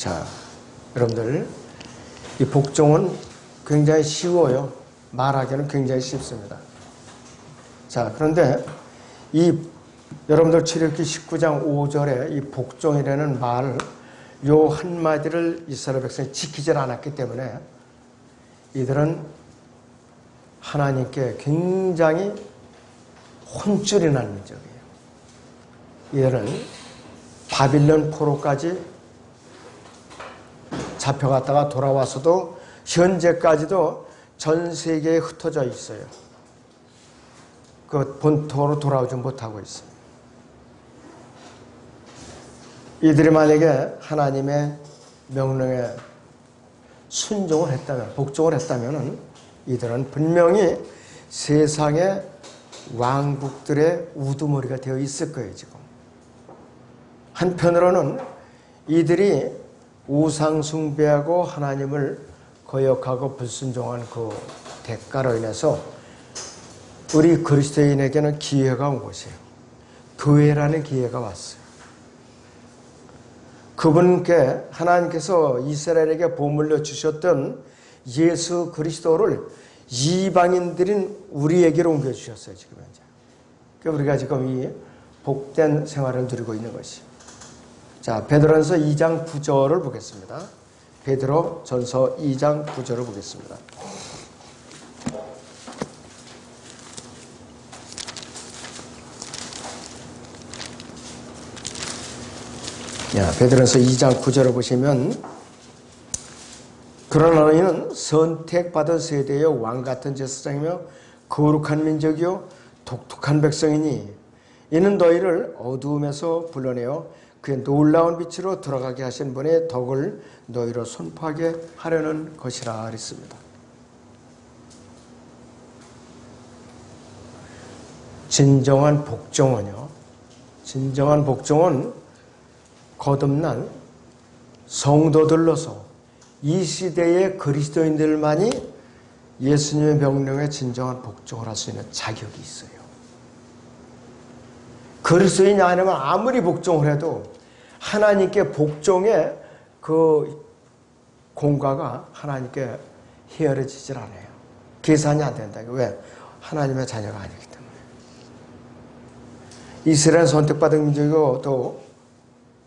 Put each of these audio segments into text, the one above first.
자, 여러분들 이 복종은 굉장히 쉬워요. 말하기는 굉장히 쉽습니다. 자, 그런데 이 여러분들 출애굽기 19장 5절에 이 복종이라는 말 요 한마디를 이스라엘 백성이 지키질 않았기 때문에 이들은 하나님께 굉장히 혼쭐이 나는 민족이에요. 이들은 바빌론 포로까지 잡혀갔다가 돌아와서도 현재까지도 전 세계에 흩어져 있어요. 그 본토로 돌아오지 못하고 있어요. 이들이 만약에 하나님의 명령에 순종을 했다면, 복종을 했다면 이들은 분명히 세상의 왕국들의 우두머리가 되어 있을 거예요, 지금. 한편으로는 이들이 우상 숭배하고 하나님을 거역하고 불순종한 그 대가로 인해서 우리 그리스도인에게는 기회가 온 것이에요. 교회라는 기회가 왔어요. 그분께 하나님께서 이스라엘에게 보물려 주셨던 예수 그리스도를 이방인들인 우리에게로 옮겨 주셨어요, 지금 현재. 그러니까 우리가 지금 이 복된 생활을 누리고 있는 것이. 자, 베드로전서 2장 9절을 보겠습니다. 베드로 전서 2장 9절을 보겠습니다. 야, 베드로전서 2장 9절을 보시면 그러나 너희는 선택받은 세대의 왕 같은 제사장이며 거룩한 민족이요 독특한 백성이니 이는 너희를 어두움에서 불러내어 그의 놀라운 빛으로 들어가게 하신 분의 덕을 너희로 선포하게 하려는 것이라 그랬습니다. 진정한 복종은요. 진정한 복종은 거듭난 성도들로서 이 시대의 그리스도인들만이 예수님의 명령에 진정한 복종을 할 수 있는 자격이 있어요. 그리스도인이 아니면 아무리 복종을 해도 하나님께 복종의 그 공과가 하나님께 헤아려지질 않아요. 계산이 안 된다. 왜? 하나님의 자녀가 아니기 때문에. 이스라엘 선택받은 민족이고 또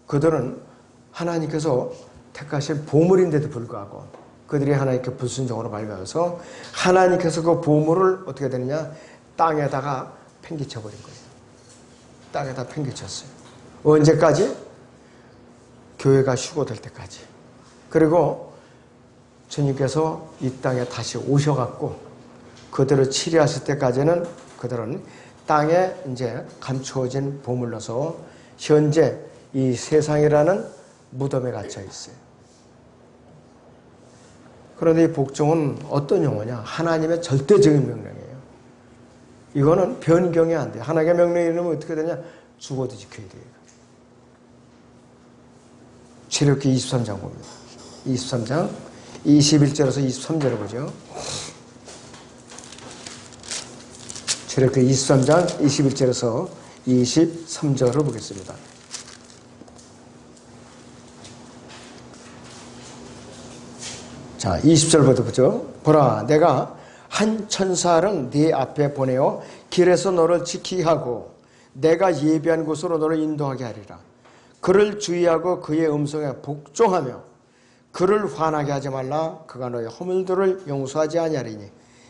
그들은 하나님께서 택하신 보물인데도 불구하고 그들이 하나님께 불순종으로 발견해서 하나님께서 그 보물을 어떻게 되느냐 땅에다가 팽개쳐 버린 거예요. 땅에다 팽개쳤어요. 언제까지? 교회가 휴고될 때까지. 그리고 주님께서 이 땅에 다시 오셔갖고 그들을 치료하실 때까지는 그들은 땅에 이제 감추어진 보물로서 현재 이 세상이라는 무덤에 갇혀 있어요. 그런데 이 복종은 어떤 용어냐? 하나님의 절대적인 명령이에요. 이거는 변경이 안 돼요. 하나님의 명령이 이러면 어떻게 되냐? 죽어도 지켜야 돼요. 출애굽기 23장 봅니다. 23장 21절에서 23절을 보죠. 출애굽기 23장 21절에서 23절을 보겠습니다. 자, 20절부터 보죠. 보라, 내가 한 천사를 네 앞에 보내어 길에서 너를 지키게 하고 내가 예비한 곳으로 너를 인도하게 하리라. 그를 주의하고 그의 음성에 복종하며 그를 화나게 하지 말라. 그가 너의 허물들을 용서하지 아니하리니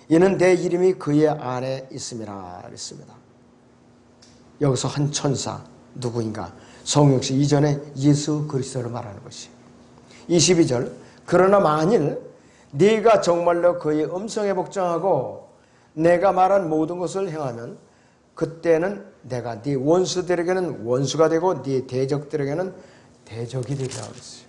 이는 내 이름이 그의 안에 있음이라 그랬습니다. 여기서 한 천사 누구인가? 성육시 이전에 예수 그리스도를 말하는 것이. 22절 그러나 만일 네가 정말로 그의 음성에 복종하고 내가 말한 모든 것을 행하면 그때는 내가 네 원수들에게는 원수가 되고 네 대적들에게는 대적이 되리라 그랬어요.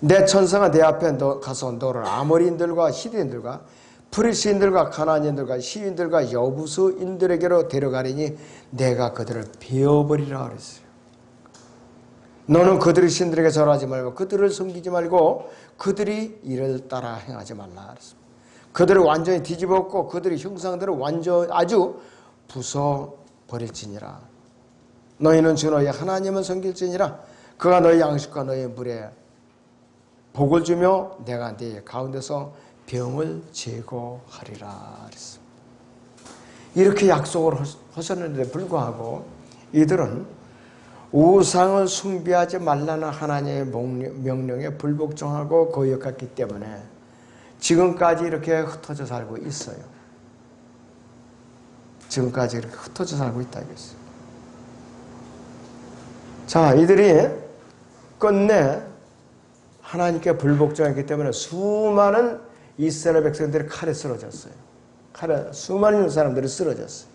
내 천사가 내 앞에 너 가서 너를 아모리인들과 히드인들과 프리스인들과 가나안인들과 시인들과 여부수인들에게로 데려가리니 내가 그들을 베어버리라 그랬어요. 너는 그들의 신들에게 절하지 말고 그들을 섬기지 말고 그들이 이를 따라 행하지 말라 그랬습니다. 그들을 완전히 뒤집었고 그들의 형상들을 완전 아주 부숴 버릴지니라. 너희는 주 너희 하나님을 섬길지니라. 그가 너희 양식과 너희 물에 복을 주며 내가 네 가운데서 병을 제거하리라. 이렇게 약속을 하셨는데 불구하고 이들은 우상을 숭배하지 말라는 하나님의 명령에 불복종하고 거역했기 때문에 지금까지 이렇게 흩어져 살고 있어요. 지금까지 이렇게 흩어져 살고 있다 이랬어요. 자, 이들이 끝내 하나님께 불복종했기 때문에 수많은 이스라엘 백성들이 칼에 쓰러졌어요. 칼에 수많은 사람들이 쓰러졌어요.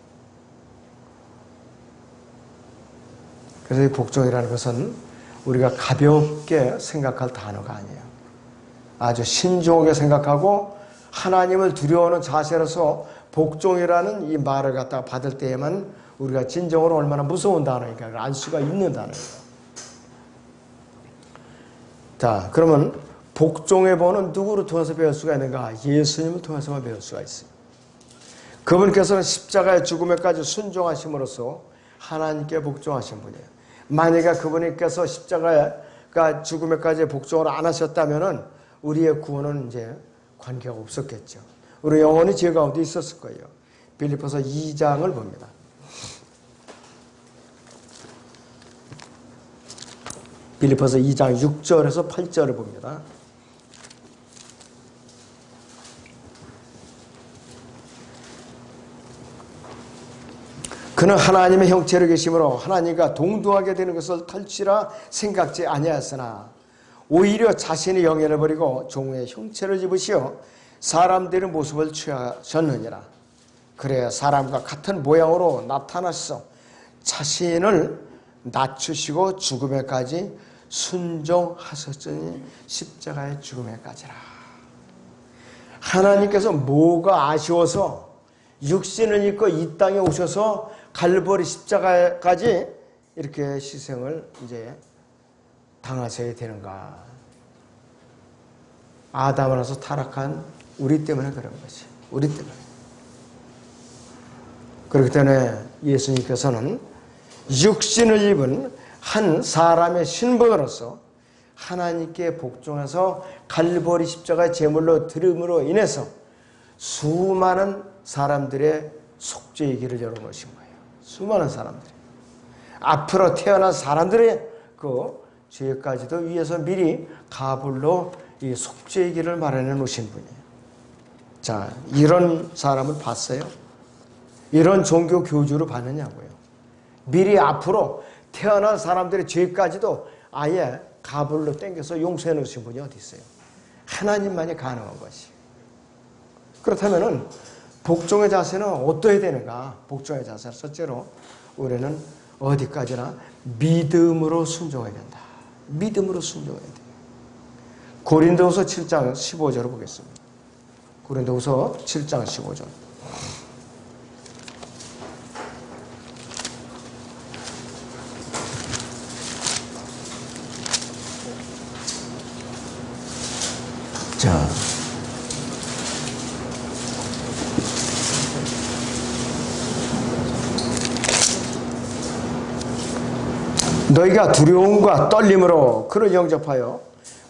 그래서 이 복종이라는 것은 우리가 가볍게 생각할 단어가 아니에요. 아주 신중하게 생각하고 하나님을 두려워하는 자세로서 복종이라는 이 말을 갖다가 받을 때에만 우리가 진정으로 얼마나 무서운 단어인가 알 수가 있는 단어예요. 자, 그러면 복종의 본은 누구를 통해서 배울 수가 있는가? 예수님을 통해서만 배울 수가 있어요. 그분께서는 십자가의 죽음에까지 순종하심으로써 하나님께 복종하신 분이에요. 만약에 그분께서 십자가가 죽음에까지 복종을 안 하셨다면은 우리의 구원은 이제 관계가 없었겠죠. 우리 영혼이 죄 가운데 있었을 거예요. 빌리포서 2장을 봅니다. 빌리포서 2장 6절에서 8절을 봅니다. 그는 하나님의 형체로 계심으로 하나님과 동등하게 되는 것을 탈취라 생각지 아니하였으나 오히려 자신의 영예를 버리고 종의 형체를 입으시어 사람들의 모습을 취하셨느니라. 그래 사람과 같은 모양으로 나타나서 자신을 낮추시고 죽음에까지 순종하셨으니 십자가의 죽음에까지라. 하나님께서 뭐가 아쉬워서 육신을 입고 이 땅에 오셔서 갈보리 십자가까지 이렇게 희생을 이제 당하셔야 되는가? 아담으로서 타락한 우리 때문에 그런 것이. 우리 때문에. 그렇기 때문에 예수님께서는 육신을 입은 한 사람의 신분으로서 하나님께 복종해서 갈보리 십자가 제물로 드림으로 인해서 수많은 사람들의 속죄의 길을 것인 거예요. 수많은 사람들이. 앞으로 태어난 사람들의 그 죄까지도 위해서 미리 가불로 이 속죄의 길을 마련해 놓으신 분이에요. 자, 이런 사람을 봤어요? 이런 종교 교주를 봤느냐고요. 미리 앞으로 태어난 사람들의 죄까지도 아예 가불로 땡겨서 용서해 놓으신 분이 어디 있어요? 하나님만이 가능한 것이. 그렇다면은 복종의 자세는 어떠해야 되는가? 복종의 자세 첫째로 우리는 어디까지나 믿음으로 순종해야 된다. 믿음으로 순종해야 돼. 고린도후서 7장 15절을 보겠습니다. 고린도후서 7장 15절. 너희가 두려움과 떨림으로 그를 영접하여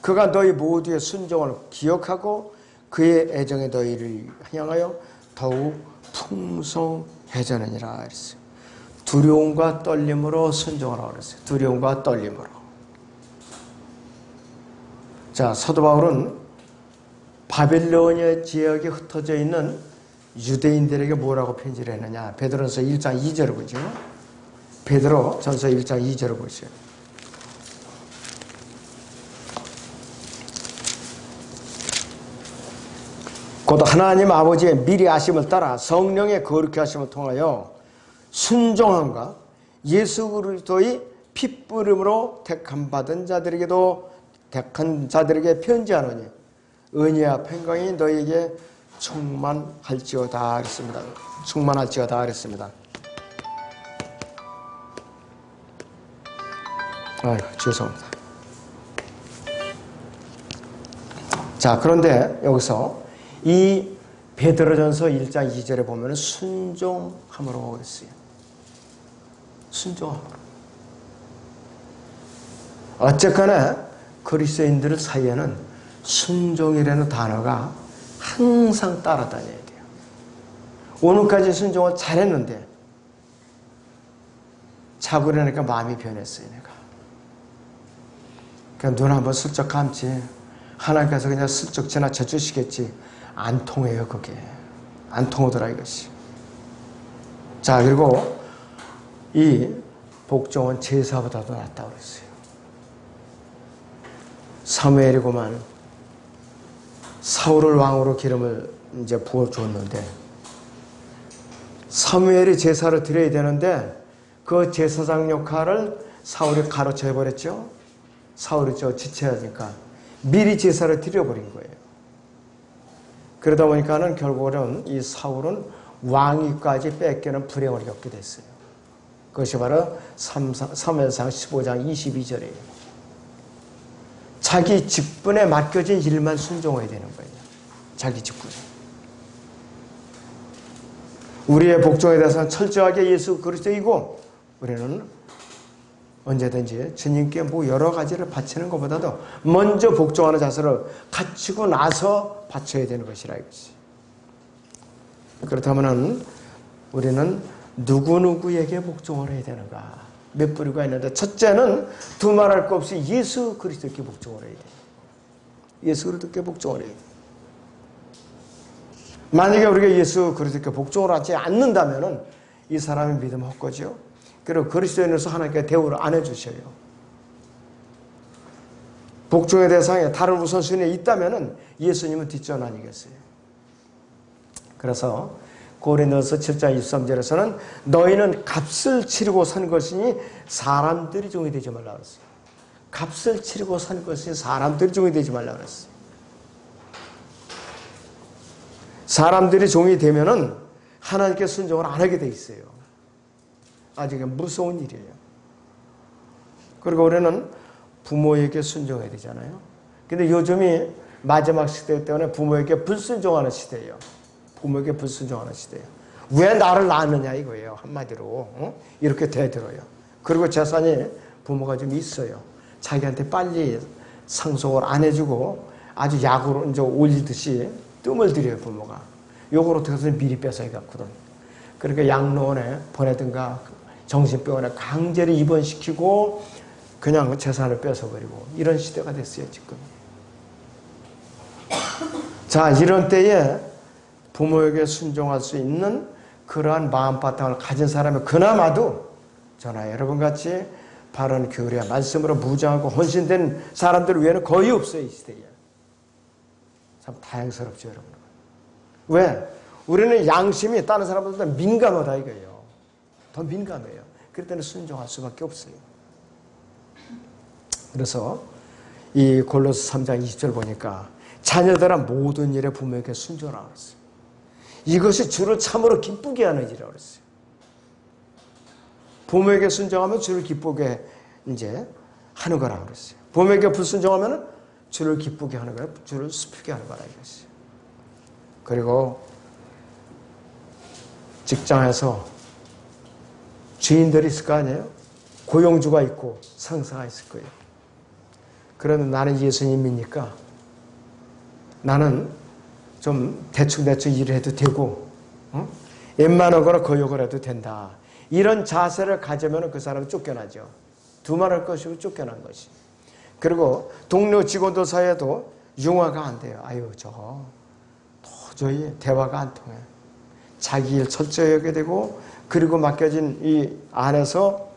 그가 너희 모두의 순종을 기억하고 그의 애정에 너희를 향하여 더욱 풍성해져느니라 그랬어요. 두려움과 떨림으로 순종하라 그랬어요. 두려움과 떨림으로. 자, 사도 바울은 바벨로니아 지역에 흩어져 있는 유대인들에게 뭐라고 편지를 했느냐? 베드로서 1장 2절을 보죠. 베드로 전서 1장 2절을 보세요. 곧 하나님 아버지의 미리 아심을 따라 성령의 거룩히 하심을 통하여 순종함과 예수 그리스도의 핏부름으로 택함 받은 자들에게도 택한 자들에게 편지하노니 은혜와 평강이 너에게 충만할지어다 그랬습니다. 충만할지어다 그랬습니다. 아유, 죄송합니다. 자, 그런데 여기서 이 베드로전서 1장 2절에 보면 순종함으로 그랬어요. 순종함으로. 어쨌거나 그리스도인들 사이에는 순종이라는 단어가 항상 따라다녀야 돼요. 오늘까지 순종을 잘했는데 자고 일어나니까 마음이 변했어요, 내가. 그냥 눈 한번 슬쩍 감지. 하나님께서 그냥 슬쩍 지나쳐 주시겠지. 안 통해요, 그게. 안 통하더라, 이것이. 자, 그리고 이 복종은 제사보다도 낫다고 그랬어요. 사무엘이고만 사울을 왕으로 기름을 이제 부어줬는데 사무엘이 제사를 드려야 되는데 그 제사장 역할을 사울이 가로채 해버렸죠. 사울이 저 지체하니까 미리 제사를 드려버린 거예요. 그러다 보니까는 결국은 이 사울은 왕위까지 뺏기는 불행을 겪게 됐어요. 그것이 바로 3회상 15장 22절이에요. 자기 직분에 맡겨진 일만 순종해야 되는 거예요. 자기 직분에. 우리의 복종에 대해서는 철저하게 예수 그리스도이고 우리는 언제든지 주님께 뭐 여러 가지를 바치는 것보다도 먼저 복종하는 자세를 갖추고 나서 바쳐야 되는 것이라 이거지. 그렇다면은 우리는 누구누구에게 복종을 해야 되는가? 몇 부류가 있는데 첫째는 두 말할 것 없이 예수 그리스도께 복종을 해야 돼. 예수 그리스도께 복종을 해야 돼. 만약에 우리가 예수 그리스도께 복종을 하지 않는다면은 이 사람의 믿음 헛거죠. 그리고 그리스도인으로서 하나님께 대우를 안 해주셔요. 복종의 대상에 다른 우선순위에 있다면은 예수님은 뒷전 아니겠어요. 그래서 고린도서 7장 23절에서는 너희는 값을 치르고 산 것이니 사람들이 종이 되지 말라 그랬어요. 값을 치르고 산 것이니 사람들이 종이 되지 말라 그랬어요. 사람들이 종이 되면은 하나님께 순종을 안 하게 돼 있어요. 아직 무서운 일이에요. 그리고 우리는 부모에게 순종해야 되잖아요. 근데 요즘이 마지막 시대 때문에 부모에게 불순종하는 시대예요. 부모에게 불순종하는 시대예요. 왜 나를 낳았느냐 이거예요. 한마디로. 어? 이렇게 대들어요. 그리고 재산이 부모가 좀 있어요. 자기한테 빨리 상속을 안 해주고 아주 약으로 이제 올리듯이 뜸을 들여요, 부모가. 요걸 어떻게 해서 미리 뺏어야겠거든. 그러니까 양로원에 보내든가 정신병원에 강제로 입원시키고 그냥 재산을 뺏어버리고 이런 시대가 됐어요, 지금. 자, 이런 때에 부모에게 순종할 수 있는 그러한 마음바탕을 가진 사람이 그나마도 저나 여러분 같이 바른 교리와 말씀으로 무장하고 헌신된 사람들 외에는 거의 없어요, 이 시대에. 참 다행스럽죠, 여러분. 왜? 우리는 양심이 다른 사람들보다 민감하다 이거예요. 더 민감해요. 그럴 때는 순종할 수밖에 없어요. 그래서 이 골로스 3장 20절 보니까 자녀들아 모든 일에 부모에게 순종하라 그랬어요. 이것이 주를 참으로 기쁘게 하는 일이라고 그랬어요. 부모에게 순종하면 주를 기쁘게 이제 하는 거라고 그랬어요. 부모에게 불순종하면 주를 기쁘게 하는 거야. 주를 슬프게 하는 거라 이것이. 그리고 직장에서 주인들이 있을 거 아니에요? 고용주가 있고 상사가 있을 거예요. 그러면 나는 예수님이니까 나는 좀 대충대충 일을 해도 되고 어? 웬만하거나 거역을 해도 된다. 이런 자세를 가지면 그 사람은 쫓겨나죠. 두말할 것이고 쫓겨난 것이. 그리고 동료 직원들 사이에도 융화가 안 돼요. 아유 저 도저히 대화가 안 통해. 자기 일 철저히 하게 되고 그리고 맡겨진 이 안에서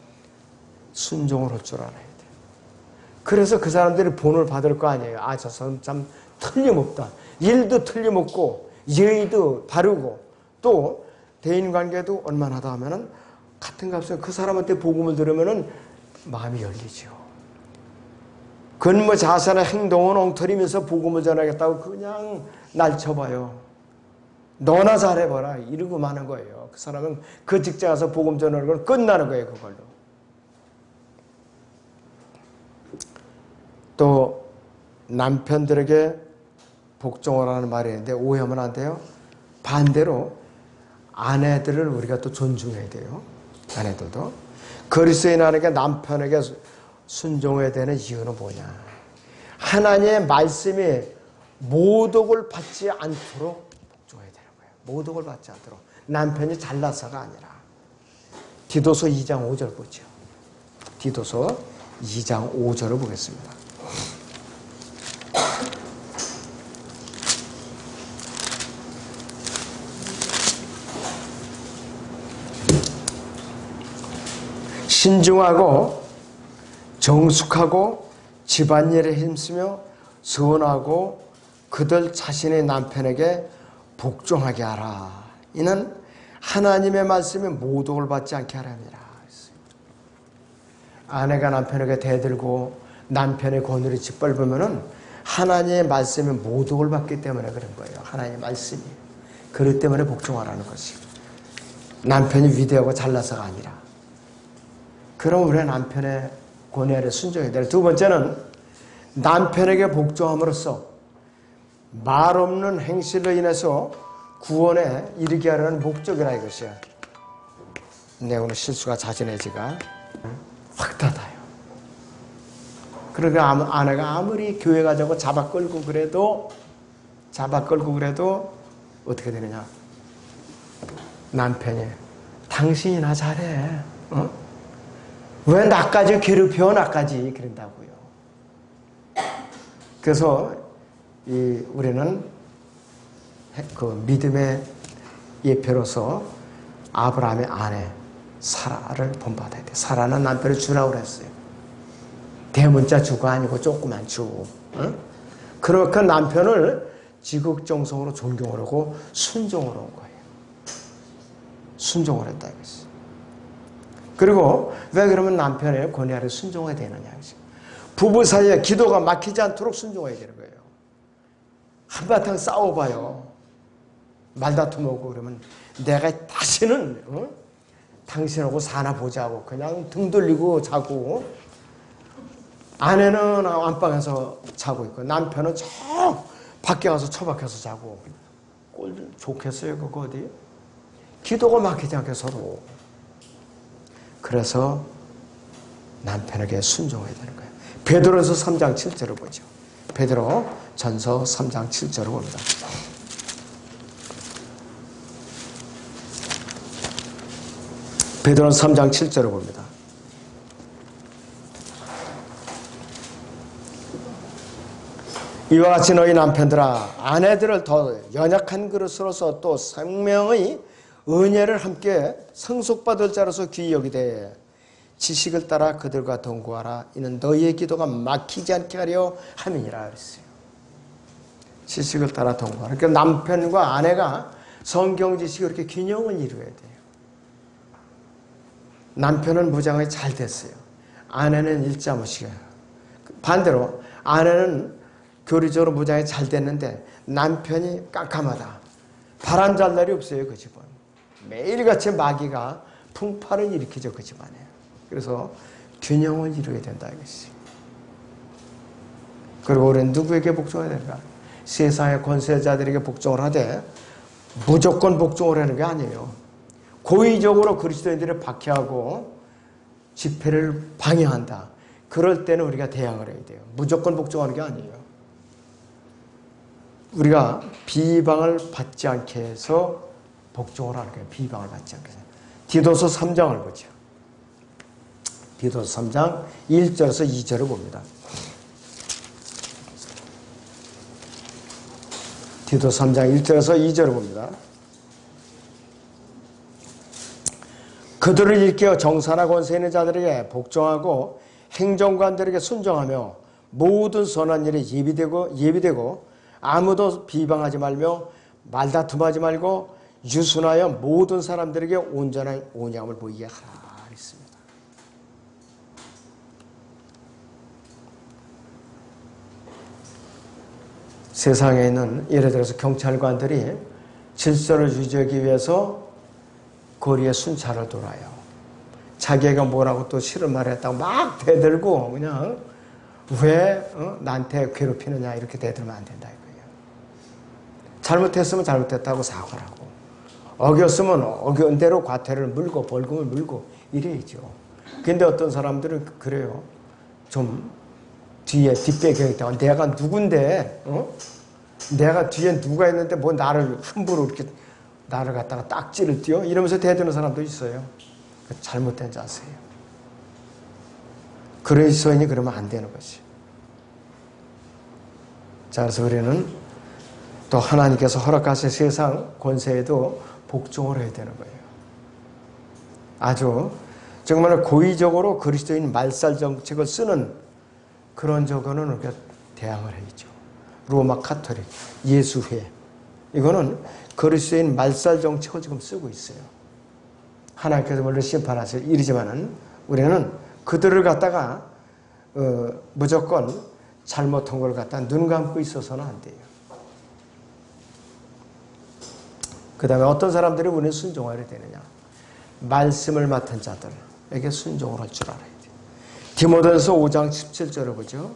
순종을 할 줄 알아야 돼. 그래서 그 사람들이 본을 받을 거 아니에요. 아, 저 사람 참 틀림없다. 일도 틀림없고 예의도 바르고 또 대인 관계도 얼마나다 하면은 같은 값에 그 사람한테 복음을 들으면은 마음이 열리죠. 근무 자세나 행동은 엉터리면서 복음을 전하겠다고 그냥 날 쳐봐요. 너나 잘해봐라. 이러고 마는 거예요. 그 사람은 그 직장 에서 복음 전하는 건 끝나는 거예요. 그걸로. 또 남편들에게 복종을 하는 말이 있는데 오해하면 안 돼요. 반대로 아내들을 우리가 또 존중해야 돼요. 아내들도. 그리스도인 안에게 남편에게 순종해야 되는 이유는 뭐냐? 하나님의 말씀이 모독을 받지 않도록 모독을 받지 않도록. 남편이 잘나서가 아니라. 디도서 2장 5절 보죠. 디도서 2장 5절을 보겠습니다. 신중하고 정숙하고 집안일에 힘쓰며 선하고 그들 자신의 남편에게 복종하게 하라. 이는 하나님의 말씀에 모독을 받지 않게 하랍니다. 아내가 남편에게 대들고 남편의 권위를 짓밟으면은 하나님의 말씀에 모독을 받기 때문에 그런 거예요. 하나님의 말씀이. 그렇기 때문에 복종하라는 것이. 남편이 위대하고 잘나서가 아니라. 그럼 우리 남편의 권위 아래 순종해야 돼요. 두 번째는 남편에게 복종함으로써 말 없는 행실로 인해서 구원에 이르게 하려는 목적이라 이것이야. 내 오늘 실수가 자진해지가 확 닫아요. 그러니까 아내가 아무리 교회 가자고 잡아 끌고 그래도 잡아 끌고 그래도 어떻게 되느냐? 남편이 당신이나 잘해. 어? 왜 나까지 괴롭혀 나까지 그런다고요. 그래서 이 우리는 해- 그 믿음의 예표로서 아브라함의 아내 사라를 본받아야 돼. 사라는 남편을 주라고 그랬어요. 대문자 주가 아니고 조그만 주. 응? 그렇게 남편을 지극정성으로 존경을 하고 순종을 한 거예요. 순종을 했다 이거지. 그리고 왜 그러면 남편의 권위 아래 순종해야 되느냐. 부부 사이에 기도가 막히지 않도록 순종해야 되는 거예요. 한바탕 싸워봐요. 말다툼하고 그러면 내가 다시는 어? 당신하고 사나 보자고 그냥 등 돌리고 자고 아내는 안방에서 자고 있고 남편은 저 밖에 가서 처박혀서 자고. 꼴 좋겠어요 그거 어디? 기도가 막히지 않게 서로. 그래서 남편에게 순종해야 되는 거예요. 베드로서 3장 7절을 보죠 베드로 전서 3장 7절을 봅니다 베드로 3장 7절을 봅니다. 이와 같이 너희 남편들아 아내들을 더 연약한 그릇으로서 또 생명의 은혜를 함께 성속받을 자로서 귀히 여기되 지식을 따라 그들과 동거하라 이는 너희의 기도가 막히지 않게 하려 함이니라 그랬어요. 지식을 따라 동거하라. 그러니까 남편과 아내가 성경 지식이 이렇게 균형을 이루어야 돼요. 남편은 무장이 잘 됐어요. 아내는 일자무시가. 반대로 아내는 교리적으로 무장이 잘 됐는데 남편이 깜깜하다. 바람 잘 날이 없어요 그 집은. 매일같이 마귀가 풍파를 일으키죠 그 집안에. 그래서 균형을 이루어야 된다 이것이. 그리고 우리는 누구에게 복종해야 될까? 세상의 권세자들에게 복종을 하되 무조건 복종을 하는 게 아니에요. 고의적으로 그리스도인들을 박해하고 집회를 방해한다. 그럴 때는 우리가 대항을 해야 돼요. 무조건 복종하는 게 아니에요. 우리가 비방을 받지 않게 해서 복종을 하는 거예요. 비방을 받지 않게 해서. 디도서 3장을 보죠. 디도서 3장 1절에서 2절을 봅니다. 디도서 3장 1절에서 2절을 봅니다. 그들을 일깨워 정사나 권세 있는 자들에게 복종하고 행정관들에게 순종하며 모든 선한 일에 예비되고 예비되고 아무도 비방하지 말며 말다툼하지 말고 유순하여 모든 사람들에게 온전한 온양을 보이게 하라 했습니다. 세상에 있는 예를 들어서 경찰관들이 질서를 유지하기 위해서 거리에 순찰을 돌아요. 자기가 뭐라고 또 싫은 말을 했다고 막 대들고 그냥 왜 어? 나한테 괴롭히느냐 이렇게 대들면 안 된다 이거예요. 잘못했으면 잘못했다고 사과를 하고 어겼으면 어겨운 대로 과태를 물고 벌금을 물고 이래야죠. 근데 어떤 사람들은 그래요. 좀 뒤에 뒷배경이 있다고 내가 누군데 어? 내가 뒤에 누가 있는데 뭐 나를 함부로 이렇게 나를 갖다가 딱지를 띄워 이러면서 대드는 사람도 있어요. 그 잘못된 자세예요. 그리스도인이 그러면 안 되는 것이. 자, 그래서 우리는 또 하나님께서 허락하신 세상 권세에도 복종을 해야 되는 거예요. 아주 정말 고의적으로 그리스도인 말살 정책을 쓰는 그런 저거는 우리가 대항을 해야죠. 로마 카톨릭, 예수회. 이거는 그리스도인 말살 정책을 지금 쓰고 있어요. 하나님께서 물론 심판하실 일이지만은 우리는 그들을 갖다가 어, 무조건 잘못한 걸 갖다 눈 감고 있어서는 안 돼요. 그 다음에 어떤 사람들이 우리는 순종하게 되느냐. 말씀을 맡은 자들에게 순종을 할 줄 알아야 돼요. 디모데전서 5장 17절을 보죠.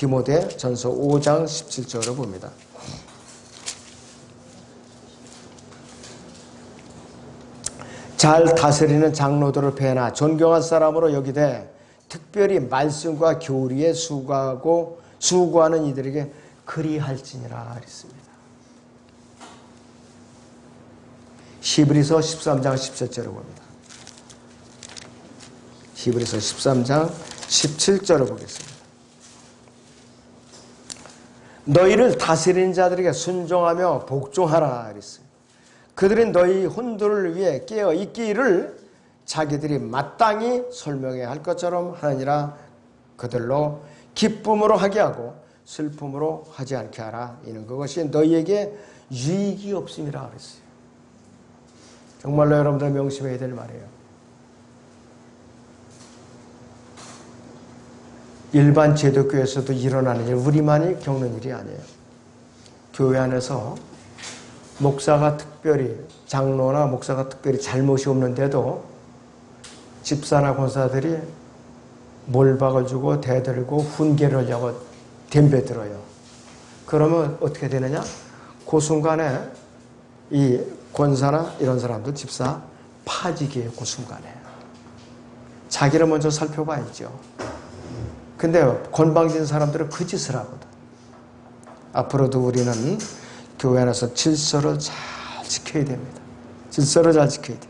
디모데 전서 5장 17절을 봅니다. 잘 다스리는 장로들을 배나 존경한 사람으로 여기되 특별히 말씀과 교리에 수고하고 수고하는 이들에게 그리할지니라 그랬습니다. 히브리서 13장 17절을 봅니다. 히브리서 13장 17절을 보겠습니다. 너희를 다스리는 자들에게 순종하며 복종하라 그랬어요. 그들은 너희 혼돈을 위해 깨어 있기를 자기들이 마땅히 설명해야 할 것처럼 하느니라 그들로 기쁨으로 하게 하고 슬픔으로 하지 않게 하라. 이는 그것이 너희에게 유익이 없음이라 그랬어요. 정말로 여러분들 명심해야 될 말이에요. 일반 제도교에서도 일어나는 일, 우리만이 겪는 일이 아니에요. 교회 안에서 목사가 특별히, 장로나 목사가 특별히 잘못이 없는데도 집사나 권사들이 몰박을 주고 대들고 훈계를 하려고 덤벼 들어요. 그러면 어떻게 되느냐? 그 순간에 이 권사나 이런 사람들 집사 파지기에요. 그 순간에. 자기를 먼저 살펴봐야죠. 근데 건방진 사람들은 그 짓을 하거든. 앞으로도 우리는 교회 안에서 질서를 잘 지켜야 됩니다. 질서를 잘 지켜야 돼.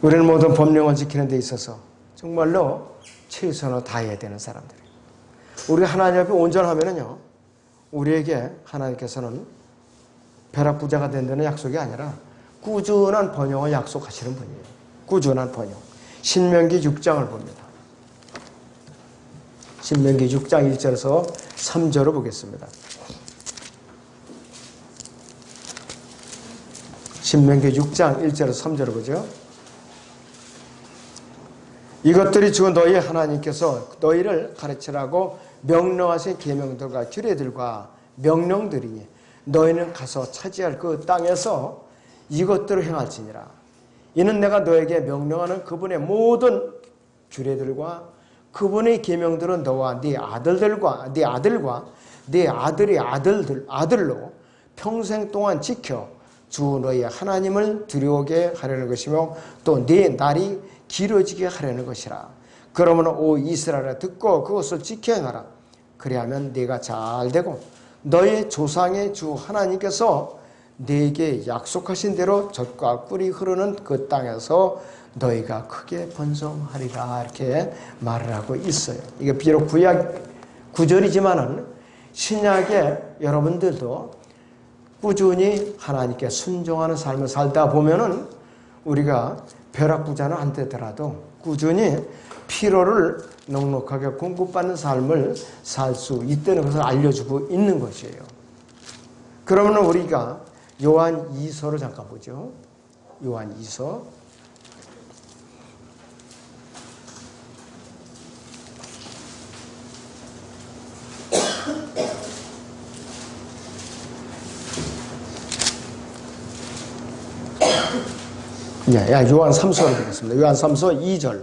우리는 모든 법령을 지키는 데 있어서 정말로 최선을 다해야 되는 사람들이에요. 우리 하나님 앞에 온전하면은요, 우리에게 하나님께서는 벼락부자가 된다는 약속이 아니라 꾸준한 번영을 약속하시는 분이에요. 꾸준한 번영. 신명기 6장을 봅니다. 신명기 6장 1절에서 3절을 보겠습니다. 신명기 6장 1절에서 3절을 보죠. 이것들이 주 너희 하나님께서 너희를 가르치라고 명령하신 계명들과 규례들과 명령들이니 너희는 가서 차지할 그 땅에서 이것들을 행할지니라. 이는 내가 너에게 명령하는 그분의 모든 규례들과 그분의 계명들은 너와 네 아들들과 네 아들과 네 아들의 아들들 아들로 평생 동안 지켜 주 너희 하나님을 두려워게 하려는 것이며 또 네 날이 길어지게 하려는 것이라. 그러므로 오 이스라엘아 듣고 그것을 지켜 행하라. 그리하면 네가 잘 되고 너의 조상의 주 하나님께서 네게 약속하신 대로 젖과 꿀이 흐르는 그 땅에서 너희가 크게 번성하리라 이렇게 말을 하고 있어요. 이게 비록 구약 구절이지만은 신약에 여러분들도 꾸준히 하나님께 순종하는 삶을 살다 보면은 우리가 벼락부자는 안 되더라도 꾸준히 피로를 넉넉하게 공급받는 삶을 살 수 있다는 것을 알려주고 있는 것이에요. 그러면 우리가 요한 2서를 잠깐 보죠. 요한 2서. 야, 야, 요한 3서를 보겠습니다. 요한 3서 2절.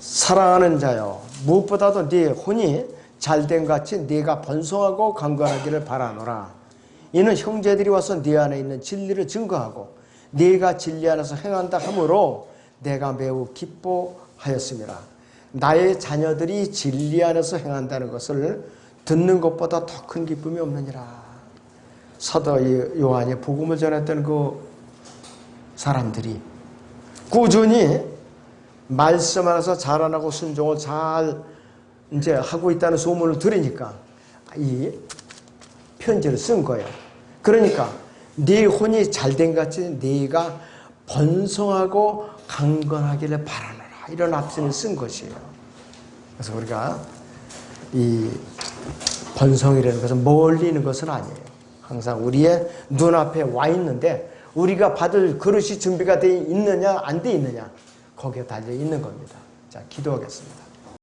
사랑하는 자여, 무엇보다도 네 혼이 잘된 같이 네가 번성하고 강건하기를 바라노라. 이는 형제들이 와서 네 안에 있는 진리를 증거하고 네가 진리 안에서 행한다 하므로 내가 매우 기뻐하노라 하였습니다. 나의 자녀들이 진리 안에서 행한다는 것을 듣는 것보다 더 큰 기쁨이 없느니라. 사도 요한이 복음을 전했던 그 사람들이 꾸준히 말씀 안에서 자라나고 순종을 잘 이제 하고 있다는 소문을 들으니까 이 편지를 쓴 거예요. 그러니까 네 혼이 잘된 같이 네가 번성하고 강건하기를 바라노라 이런 앞신을 쓴 것이에요. 그래서 우리가 이 번성이라는 것은 멀리 있는 것은 아니에요. 항상 우리의 눈앞에 와 있는데 우리가 받을 그릇이 준비가 되어 있느냐 안 되어 있느냐 거기에 달려 있는 겁니다. 자 기도하겠습니다.